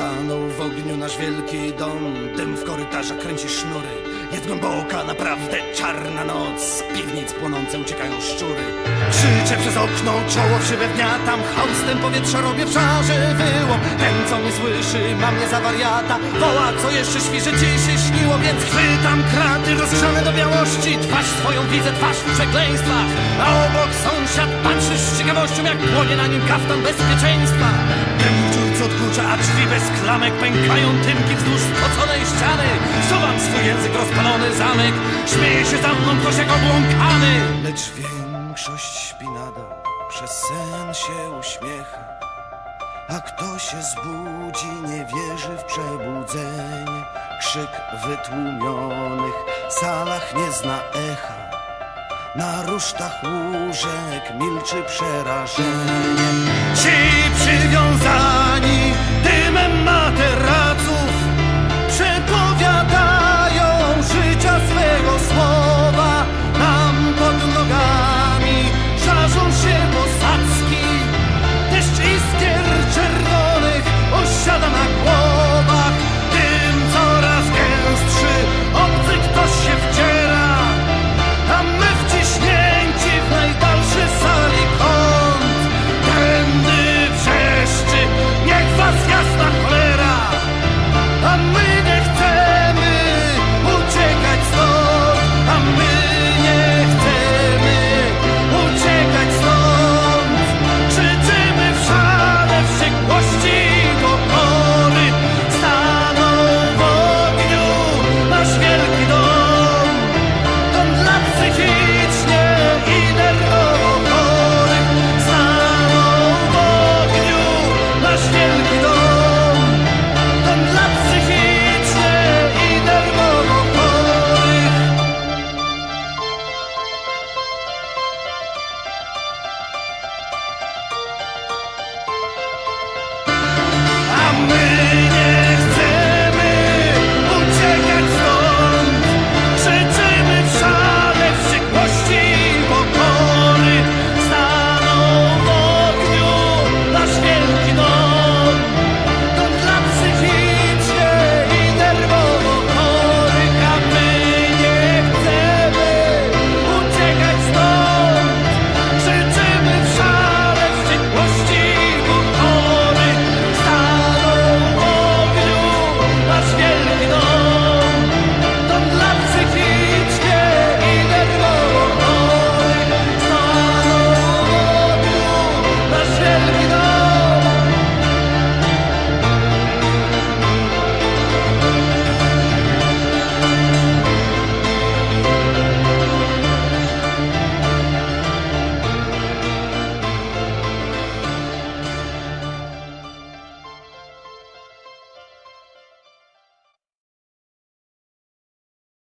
Stanął w ogniu nasz wielki dom. Dym w korytarzach kręci sznury. Jest głęboka, naprawdę czarna noc. Z piwnic płonące uciekają szczury. Krzyczę przez okno, czoło w szybę wgniatam Haustem powietrza robię w szarze wyłom. Ten co mnie słyszy, ma mnie za wariata. Woła, co jeszcze śpi, że ci się śniło. Więc chwytam kraty rozgrzane do białości. Twarz swoją widzę, twarz w przekleństwach A obok sąsiad patrzy z ciekawością Jak płonie na nim kaftan bezpieczeństwa. Dym w odkurcza, a drzwi bez klamek Pękają tymki wzdłuż spoconej ściany. Wsuwam swój język rozpalony zamek Śmieje się za mną ktoś jak obłąkany. Lecz większość śpi nadal Przez sen się uśmiecha. A kto się zbudzi, nie wierzy w przebudzenie. Krzyk w wytłumionych salach nie zna echa. Na rusztach łóżek milczy przerażenie. Ci przywiązani and me.